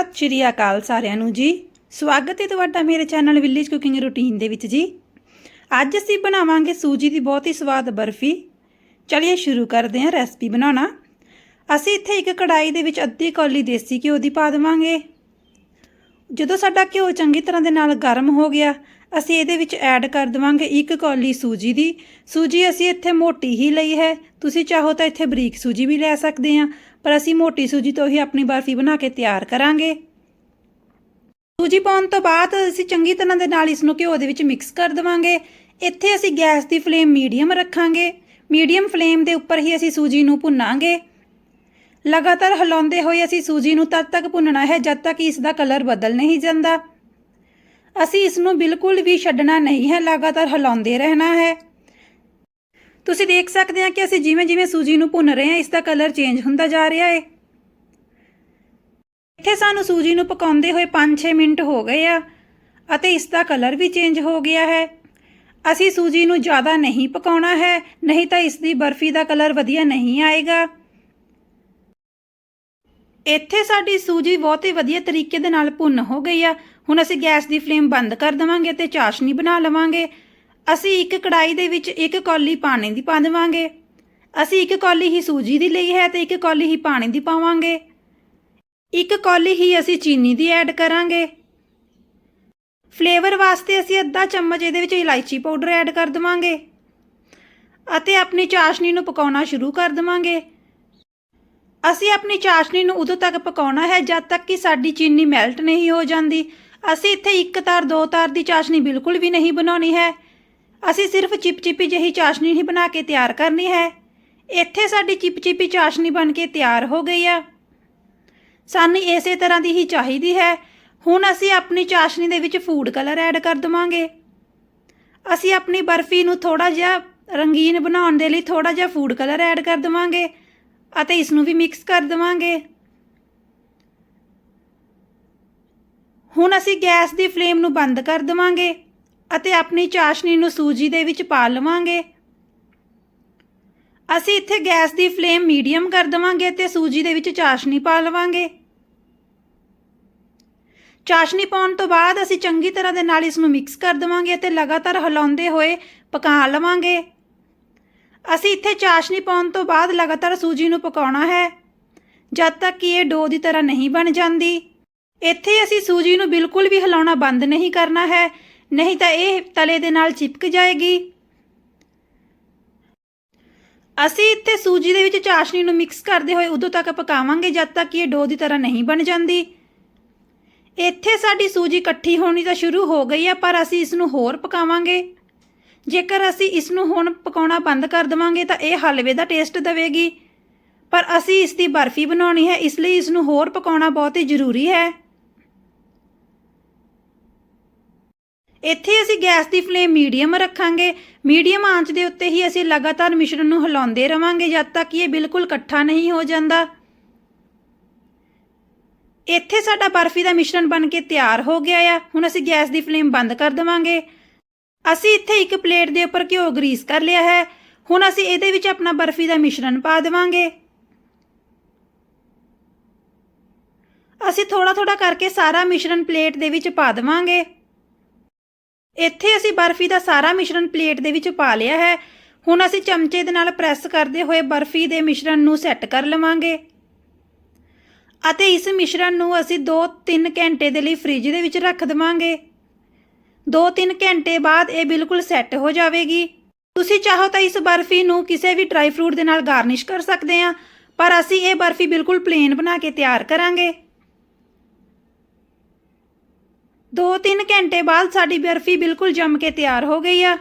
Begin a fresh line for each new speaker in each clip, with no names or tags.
ਸਤਿ ਸ਼੍ਰੀ ਅਕਾਲ ਸਾਰਿਆਂ ਨੂੰ ਜੀ। ਸਵਾਗਤ ਹੈ ਤੁਹਾਡਾ ਮੇਰੇ ਚੈਨਲ ਵਿਲੇਜ ਕੁਕਿੰਗ ਰੂਟੀਨ ਦੇ ਵਿੱਚ ਜੀ। ਅੱਜ ਅਸੀਂ ਬਣਾਵਾਂਗੇ ਸੂਜੀ ਦੀ ਬਹੁਤ ਹੀ ਸਵਾਦ ਬਰਫੀ। ਚਲਿਏ ਸ਼ੁਰੂ ਕਰਦੇ ਹਾਂ ਰੈਸਪੀ ਬਣਾਉਣਾ। ਅਸੀਂ ਇੱਥੇ ਇੱਕ ਕੜਾਈ ਦੇ ਵਿੱਚ ਅੱਧੀ ਕੌਲੀ ਦੇਸੀ ਘਿਓ ਦੀ ਪਾ ਦੇਵਾਂਗੇ। ਜਦੋਂ ਸਾਡਾ ਘਿਓ ਚੰਗੀ ਤਰ੍ਹਾਂ ਦੇ ਨਾਲ ਗਰਮ ਹੋ ਗਿਆ ਅਸੀਂ ਇਹਦੇ ਵਿੱਚ ਐਡ ਕਰ ਦੇਵਾਂਗੇ ਇੱਕ ਕੌਲੀ ਸੂਜੀ ਦੀ। ਸੂਜੀ ਅਸੀਂ ਇੱਥੇ ਮੋਟੀ ਹੀ ਲਈ ਹੈ। ਤੁਸੀਂ ਚਾਹੋ ਤਾਂ ਇੱਥੇ ਬਰੀਕ ਸੂਜੀ ਵੀ ਲੈ ਸਕਦੇ ਆ ਪਰ ਅਸੀਂ ਮੋਟੀ ਸੂਜੀ ਤੋਂ ਹੀ ਆਪਣੀ ਬਰਫੀ ਬਣਾ ਕੇ ਤਿਆਰ ਕਰਾਂਗੇ। ਸੂਜੀ ਪਾਉਣ ਤੋਂ ਬਾਅਦ ਅਸੀਂ ਚੰਗੀ ਤਰ੍ਹਾਂ ਦੇ ਨਾਲ ਇਸ ਨੂੰ ਘਿਓ ਦੇ ਵਿੱਚ ਮਿਕਸ ਕਰ ਦੇਵਾਂਗੇ। ਇੱਥੇ ਅਸੀਂ ਗੈਸ ਦੀ ਫਲੇਮ ਮੀਡੀਅਮ ਰੱਖਾਂਗੇ। ਮੀਡੀਅਮ ਫਲੇਮ ਦੇ ਉੱਪਰ ਹੀ ਅਸੀਂ ਸੂਜੀ ਨੂੰ ਭੁੰਨਾਂਗੇ। ਲਗਾਤਾਰ ਹਿਲਾਉਂਦੇ ਹੋਏ ਅਸੀਂ ਸੂਜੀ ਨੂੰ ਤਦ ਤੱਕ ਭੁੰਨਣਾ ਹੈ ਜਦ ਤੱਕ ਇਸ ਦਾ ਕਲਰ ਬਦਲ ਨਹੀਂ ਜਾਂਦਾ। ਅਸੀਂ ਇਸ ਨੂੰ ਬਿਲਕੁਲ ਵੀ ਛੱਡਣਾ ਨਹੀਂ ਹੈ, ਲਗਾਤਾਰ ਹਿਲਾਉਂਦੇ ਰਹਿਣਾ ਹੈ। ਤੁਸੀਂ ਦੇਖ ਸਕਦੇ ਹਾਂ ਕਿ ਅਸੀਂ ਜਿਵੇਂ ਜਿਵੇਂ ਸੂਜੀ ਨੂੰ ਭੁੰਨ ਰਹੇ ਹਾਂ, ਇਸ ਦਾ ਕਲਰ ਚੇਂਜ ਹੁੰਦਾ ਜਾ ਰਿਹਾ ਹੈ। ਇੱਥੇ ਸਾਨੂੰ ਸੂਜੀ ਨੂੰ ਪਕਾਉਂਦੇ ਹੋਏ 5-6 ਮਿੰਟ ਹੋ ਗਏ ਆ ਅਤੇ ਇਸ ਦਾ ਕਲਰ ਵੀ ਚੇਂਜ ਹੋ ਗਿਆ ਹੈ। ਅਸੀਂ ਸੂਜੀ ਨੂੰ ਜ਼ਿਆਦਾ ਨਹੀਂ ਪਕਾਉਣਾ ਹੈ, ਨਹੀਂ ਤਾਂ ਇਸ ਦੀ ਬਰਫੀ ਦਾ ਕਲਰ ਵਧੀਆ ਨਹੀਂ ਆਏਗਾ। ਇੱਥੇ ਸਾਡੀ ਸੂਜੀ ਬਹੁਤ ਹੀ ਵਧੀਆ ਤਰੀਕੇ ਦੇ ਨਾਲ ਭੁੰਨ ਹੋ ਗਈ ਆ। ਹੁਣ ਅਸੀਂ ਗੈਸ ਦੀ ਫਲੇਮ ਬੰਦ ਕਰ ਦੇਵਾਂਗੇ ਤੇ ਚਾਸ਼ਨੀ ਬਣਾ ਲਵਾਂਗੇ। ਅਸੀਂ ਇੱਕ ਕੜਾਈ ਦੇ ਵਿੱਚ ਇੱਕ ਕੌਲੀ ਪਾਣੀ ਦੀ ਪਾ ਦੇਵਾਂਗੇ। ਅਸੀਂ ਇੱਕ ਕੌਲੀ ਹੀ ਸੂਜੀ ਦੀ ਲਈ ਹੈ ਤੇ ਇੱਕ ਕੌਲੀ ਹੀ ਪਾਣੀ ਦੀ ਪਾਵਾਂਗੇ। ਇੱਕ ਕੌਲੀ ਹੀ ਅਸੀਂ ਚੀਨੀ ਦੀ ਐਡ ਕਰਾਂਗੇ। ਫਲੇਵਰ ਵਾਸਤੇ ਅਸੀਂ ਅੱਧਾ ਚਮਚ ਇਹਦੇ ਵਿੱਚ ਇਲਾਇਚੀ ਪਾਊਡਰ ਐਡ ਕਰ ਦੇਵਾਂਗੇ। ਅਤੇ ਆਪਣੀ ਚਾਸ਼ਨੀ ਨੂੰ ਪਕਾਉਣਾ ਸ਼ੁਰੂ ਕਰ ਦੇਵਾਂਗੇ। ਅਸੀਂ ਆਪਣੀ ਚਾਸ਼ਨੀ ਨੂੰ ਉਦੋਂ ਤੱਕ ਪਕਾਉਣਾ ਹੈ ਜਦ ਤੱਕ ਕਿ ਸਾਡੀ ਚੀਨੀ ਮੈਲਟ ਨਹੀਂ ਹੋ ਜਾਂਦੀ। ਅਸੀਂ ਇੱਥੇ ਇੱਕ ਤਾਰ, ਦੋ ਤਾਰ ਦੀ ਚਾਸ਼ਨੀ ਬਿਲਕੁਲ ਵੀ ਨਹੀਂ ਬਣਾਉਣੀ ਹੈ। ਅਸੀਂ ਸਿਰਫ ਚਿਪਚਿਪੀ ਜਿਹੀ ਚਾਸ਼ਨੀ ਹੀ ਬਣਾ ਕੇ ਤਿਆਰ ਕਰਨੀ ਹੈ। ਇੱਥੇ ਸਾਡੀ ਚਿਪਚਿਪੀ ਚਾਸ਼ਨੀ ਬਣ ਕੇ ਤਿਆਰ ਹੋ ਗਈ ਆ। ਸਾਨੂੰ ਇਸੇ ਤਰ੍ਹਾਂ ਦੀ ਹੀ ਚਾਹੀਦੀ ਹੈ। ਹੁਣ ਅਸੀਂ ਆਪਣੀ ਚਾਸ਼ਨੀ ਦੇ ਵਿੱਚ ਫੂਡ ਕਲਰ ਐਡ ਕਰ ਦਵਾਂਗੇ। ਅਸੀਂ ਆਪਣੀ ਬਰਫੀ ਨੂੰ ਥੋੜਾ ਜਿਹਾ ਰੰਗੀਨ ਬਣਾਉਣ ਦੇ ਲਈ ਥੋੜਾ ਜਿਹਾ ਫੂਡ ਕਲਰ ਐਡ ਕਰ ਦਵਾਂਗੇ ਅਤੇ ਇਸ ਨੂੰ ਵੀ ਮਿਕਸ ਕਰ ਦਵਾਂਗੇ। ਹੁਣ ਅਸੀਂ ਗੈਸ ਦੀ ਫਲੇਮ ਨੂੰ ਬੰਦ ਕਰ ਦਵਾਂਗੇ ਅਤੇ ਆਪਣੀ ਚਾਸ਼ਨੀ ਨੂੰ ਸੂਜੀ ਦੇ ਵਿੱਚ ਪਾ ਲਵਾਂਗੇ। ਅਸੀਂ ਇੱਥੇ ਗੈਸ ਦੀ ਫਲੇਮ ਮੀਡੀਅਮ ਕਰ ਦਵਾਂਗੇ ਤੇ ਸੂਜੀ ਦੇ ਵਿੱਚ ਚਾਸ਼ਨੀ ਪਾ ਲਵਾਂਗੇ। ਚਾਸ਼ਨੀ ਪਾਉਣ ਤੋਂ ਬਾਅਦ ਅਸੀਂ ਚੰਗੀ ਤਰ੍ਹਾਂ ਦੇ ਨਾਲ ਇਸ ਨੂੰ ਮਿਕਸ ਕਰ ਦਵਾਂਗੇ ਤੇ ਲਗਾਤਾਰ ਹਿਲਾਉਂਦੇ ਹੋਏ ਪਕਾ ਲਵਾਂਗੇ। ਅਸੀਂ ਇੱਥੇ ਚਾਸ਼ਨੀ ਪਾਉਣ ਤੋਂ ਬਾਅਦ ਲਗਾਤਾਰ ਸੂਜੀ ਨੂੰ ਪਕਾਉਣਾ ਹੈ, ਜਦ ਤੱਕ ਕਿ ਇਹ ਡੋ ਦੀ ਤਰ੍ਹਾਂ ਨਹੀਂ ਬਣ ਜਾਂਦੀ। ਇੱਥੇ ਅਸੀਂ ਸੂਜੀ ਨੂੰ ਬਿਲਕੁਲ ਵੀ ਹਿਲਾਉਣਾ ਬੰਦ ਨਹੀਂ ਕਰਨਾ ਹੈ, ਨਹੀਂ ਤਾਂ ਇਹ ਤਲੇ ਦੇ ਨਾਲ ਚਿਪਕ ਜਾਏਗੀ। ਅਸੀਂ ਇੱਥੇ ਸੂਜੀ ਦੇ ਵਿੱਚ ਚਾਸ਼ਨੀ ਨੂੰ ਮਿਕਸ ਕਰਦੇ ਹੋਏ ਉਦੋਂ ਤੱਕ ਪਕਾਵਾਂਗੇ ਜਦ ਤੱਕ ਕਿ ਇਹ ਡੋ ਦੀ ਤਰ੍ਹਾਂ ਨਹੀਂ ਬਣ ਜਾਂਦੀ। ਇੱਥੇ ਸਾਡੀ ਸੂਜੀ ਇਕੱਠੀ ਹੋਣੀ ਤਾਂ ਸ਼ੁਰੂ ਹੋ ਗਈ ਹੈ ਪਰ ਅਸੀਂ ਇਸ ਨੂੰ ਹੋਰ ਪਕਾਵਾਂਗੇ। ਜੇਕਰ ਅਸੀਂ ਇਸ ਨੂੰ ਹੁਣ ਪਕਾਉਣਾ ਬੰਦ ਕਰ ਦਵਾਂਗੇ ਤਾਂ ਇਹ ਹਲਵੇ ਦਾ ਟੇਸਟ ਦੇਵੇਗੀ। ਪਰ ਅਸੀਂ ਇਸ ਦੀ ਬਰਫੀ ਬਣਾਉਣੀ ਹੈ, ਇਸ ਲਈ ਇਸ ਨੂੰ ਹੋਰ ਪਕਾਉਣਾ ਬਹੁਤ ਹੀ ਜ਼ਰੂਰੀ ਹੈ। ਇੱਥੇ ਅਸੀਂ ਗੈਸ ਦੀ ਫਲੇਮ ਮੀਡੀਅਮ ਰੱਖਾਂਗੇ। ਮੀਡੀਅਮ ਆਂਚ ਦੇ ਉੱਤੇ ਹੀ ਅਸੀਂ ਲਗਾਤਾਰ ਮਿਸ਼ਰਣ ਨੂੰ ਹਿਲਾਉਂਦੇ ਰਵਾਂਗੇ, ਜਦ ਤੱਕ ਕਿ ਇਹ ਬਿਲਕੁਲ ਇਕੱਠਾ ਨਹੀਂ ਹੋ ਜਾਂਦਾ। ਇੱਥੇ ਸਾਡਾ ਬਰਫੀ ਦਾ ਮਿਸ਼ਰਣ ਬਣ ਕੇ ਤਿਆਰ ਹੋ ਗਿਆ ਆ। ਹੁਣ ਅਸੀਂ ਗੈਸ ਦੀ ਫਲੇਮ ਬੰਦ ਕਰ ਦੇਵਾਂਗੇ। ਅਸੀਂ ਇੱਥੇ ਇੱਕ ਪਲੇਟ ਦੇ ਉੱਪਰ ਘਿਓ ਗਰੀਸ ਕਰ ਲਿਆ ਹੈ। ਹੁਣ ਅਸੀਂ ਇਹਦੇ ਵਿੱਚ ਆਪਣਾ ਬਰਫੀ ਦਾ ਮਿਸ਼ਰਣ ਪਾ ਦੇਵਾਂਗੇ। ਅਸੀਂ ਥੋੜਾ ਥੋੜਾ ਕਰਕੇ ਸਾਰਾ ਮਿਸ਼ਰਣ ਪਲੇਟ ਦੇ ਵਿੱਚ ਪਾ ਦੇਵਾਂਗੇ। ਇੱਥੇ ਅਸੀਂ ਬਰਫੀ ਦਾ ਸਾਰਾ ਮਿਸ਼ਰਣ ਪਲੇਟ ਦੇ ਵਿੱਚ ਪਾ ਲਿਆ ਹੈ। ਹੁਣ ਅਸੀਂ ਚਮਚੇ ਦੇ ਨਾਲ ਪ੍ਰੈਸ ਕਰਦੇ ਹੋਏ ਬਰਫੀ ਦੇ ਮਿਸ਼ਰਣ ਨੂੰ ਸੈੱਟ ਕਰ ਲਵਾਂਗੇ। ਅਤੇ ਇਸ ਮਿਸ਼ਰਣ ਨੂੰ ਅਸੀਂ 2-3 ਘੰਟੇ ਦੇ ਲਈ ਫ੍ਰਿਜ ਦੇ ਵਿੱਚ ਰੱਖ ਦੇਵਾਂਗੇ। 2-3 ਘੰਟੇ ਬਾਅਦ ਇਹ ਬਿਲਕੁਲ ਸੈੱਟ ਹੋ ਜਾਵੇਗੀ। ਤੁਸੀਂ ਚਾਹੋ ਤਾਂ ਇਸ ਬਰਫੀ ਨੂੰ ਕਿਸੇ ਵੀ ਡਰਾਈ ਫਰੂਟ ਦੇ ਨਾਲ ਗਾਰਨਿਸ਼ ਕਰ ਸਕਦੇ ਹਾਂ, ਪਰ ਅਸੀਂ ਇਹ ਬਰਫੀ ਬਿਲਕੁਲ ਪਲੇਨ ਬਣਾ ਕੇ ਤਿਆਰ ਕਰਾਂਗੇ। 2-3 ਘੰਟੇ ਬਾਅਦ ਸਾਡੀ ਬਰਫੀ ਬਿਲਕੁਲ ਜੰਮ ਕੇ ਤਿਆਰ ਹੋ ਗਈ ਆ।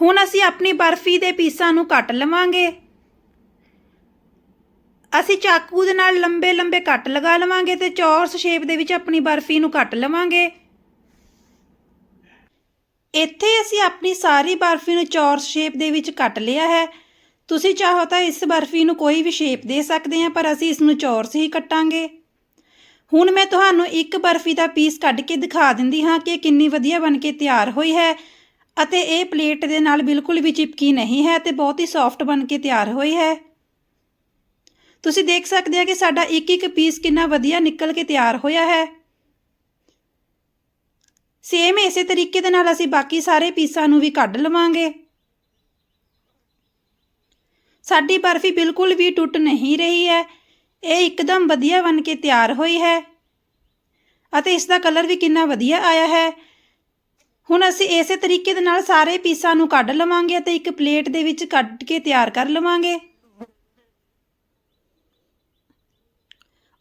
ਹੁਣ ਅਸੀਂ ਆਪਣੀ ਬਰਫੀ ਦੇ ਪੀਸਾਂ ਨੂੰ ਕੱਟ ਲਵਾਂਗੇ। ਅਸੀਂ ਚਾਕੂ ਦੇ ਨਾਲ ਲੰਬੇ ਲੰਬੇ ਕੱਟ ਲਗਾ ਲਵਾਂਗੇ ਤੇ ਚੌਰਸ ਸ਼ੇਪ ਦੇ ਵਿੱਚ ਆਪਣੀ ਬਰਫੀ ਨੂੰ ਕੱਟ ਲਵਾਂਗੇ। ਇੱਥੇ ਅਸੀਂ ਆਪਣੀ ਸਾਰੀ ਬਰਫੀ ਨੂੰ ਚੌਰਸ ਸ਼ੇਪ ਦੇ ਵਿੱਚ ਕੱਟ ਲਿਆ ਹੈ। ਤੁਸੀਂ ਚਾਹੋ ਤਾਂ ਇਸ ਬਰਫੀ ਨੂੰ ਕੋਈ ਵੀ ਸ਼ੇਪ ਦੇ ਸਕਦੇ ਆ, ਪਰ ਅਸੀਂ ਇਸ ਨੂੰ ਚੌਰਸ ਹੀ ਕੱਟਾਂਗੇ। ਹੁਣ ਮੈਂ ਤੁਹਾਨੂੰ ਇੱਕ ਬਰਫੀ ਦਾ ਪੀਸ ਕੱਢ ਕੇ ਦਿਖਾ ਦਿੰਦੀ ਹਾਂ ਕਿ ਕਿੰਨੀ ਵਧੀਆ ਬਣ ਕੇ ਤਿਆਰ ਹੋਈ ਹੈ। ਅਤੇ ਇਹ ਪਲੇਟ ਦੇ ਨਾਲ ਬਿਲਕੁਲ ਵੀ ਚਿਪਕੀ ਨਹੀਂ ਹੈ ਤੇ ਬਹੁਤ ਹੀ ਸੌਫਟ ਬਣ ਕੇ ਤਿਆਰ ਹੋਈ ਹੈ। ਤੁਸੀਂ ਦੇਖ ਸਕਦੇ ਹੋ ਕਿ ਸਾਡਾ ਇੱਕ ਇੱਕ ਪੀਸ ਕਿੰਨਾ ਵਧੀਆ ਨਿਕਲ ਕੇ ਤਿਆਰ ਹੋਇਆ ਹੈ। ਸੇਮ ਇਸੇ ਤਰੀਕੇ ਦੇ ਨਾਲ ਅਸੀਂ ਬਾਕੀ ਸਾਰੇ ਪੀਸਾਂ ਨੂੰ ਵੀ ਕੱਢ ਲਵਾਂਗੇ। ਸਾਡੀ ਬਰਫੀ ਬਿਲਕੁਲ ਵੀ ਟੁੱਟ ਨਹੀਂ ਰਹੀ ਹੈ। ਇਹ ਇੱਕਦਮ ਵਧੀਆ ਬਣ ਕੇ ਤਿਆਰ ਹੋਈ ਹੈ। ਅਤੇ ਇਸ ਦਾ ਕਲਰ ਵੀ ਕਿੰਨਾ ਵਧੀਆ ਆਇਆ ਹੈ। ਹੁਣ ਅਸੀਂ ਇਸੇ ਤਰੀਕੇ ਦੇ ਨਾਲ ਸਾਰੇ ਪੀਸਾਂ ਨੂੰ ਕੱਢ ਲਵਾਂਗੇ ਅਤੇ ਇੱਕ ਪਲੇਟ ਦੇ ਵਿੱਚ ਕੱਢ ਕੇ ਤਿਆਰ ਕਰ ਲਵਾਂਗੇ।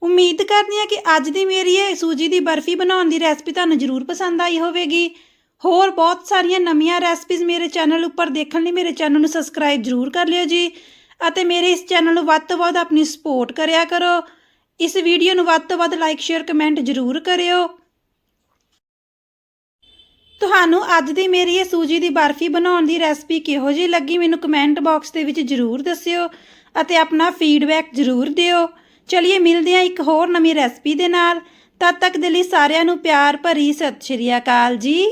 ਉਮੀਦ ਕਰਦੀ ਹਾਂ ਕਿ ਅੱਜ ਦੀ ਮੇਰੀ ਇਹ ਸੂਜੀ ਦੀ ਬਰਫੀ ਬਣਾਉਣ ਦੀ ਰੈਸਪੀ ਤੁਹਾਨੂੰ ਜ਼ਰੂਰ ਪਸੰਦ ਆਈ ਹੋਵੇਗੀ। ਹੋਰ ਬਹੁਤ ਸਾਰੀਆਂ ਨਵੀਆਂ ਰੈਸਪੀਜ਼ ਮੇਰੇ ਚੈਨਲ ਉੱਪਰ ਦੇਖਣ ਲਈ ਮੇਰੇ ਚੈਨਲ ਨੂੰ ਸਬਸਕ੍ਰਾਈਬ ਜ਼ਰੂਰ ਕਰ ਲਿਓ ਜੀ। ਅਤੇ ਮੇਰੇ ਇਸ ਚੈਨਲ ਨੂੰ ਵੱਧ ਤੋਂ ਵੱਧ ਆਪਣੀ ਸਪੋਰਟ ਕਰਿਆ ਕਰੋ। ਇਸ ਵੀਡੀਓ ਨੂੰ ਵੱਧ ਤੋਂ ਵੱਧ ਲਾਈਕ ਸ਼ੇਅਰ ਕਮੈਂਟ ਜ਼ਰੂਰ ਕਰਿਓ। ਤੁਹਾਨੂੰ ਅੱਜ ਦੀ ਮੇਰੀ ਇਹ ਸੂਜੀ ਦੀ ਬਰਫੀ ਬਣਾਉਣ ਦੀ ਰੈਸਪੀ ਕਿਹੋ ਜਿਹੀ ਲੱਗੀ ਮੈਨੂੰ ਕਮੈਂਟ ਬਾਕਸ ਦੇ ਵਿੱਚ ਜ਼ਰੂਰ ਦੱਸਿਓ ਅਤੇ ਆਪਣਾ ਫੀਡਬੈਕ ਜ਼ਰੂਰ ਦਿਓ। ਚਲਿਏ ਮਿਲਦੇ ਹਾਂ ਇੱਕ ਹੋਰ ਨਵੀਂ ਰੈਸਪੀ ਦੇ ਨਾਲ। ਤਦ ਤੱਕ ਦੇ ਲਈ ਸਾਰਿਆਂ ਨੂੰ ਪਿਆਰ ਭਰੀ ਸਤਿ ਸ਼੍ਰੀ ਅਕਾਲ ਜੀ।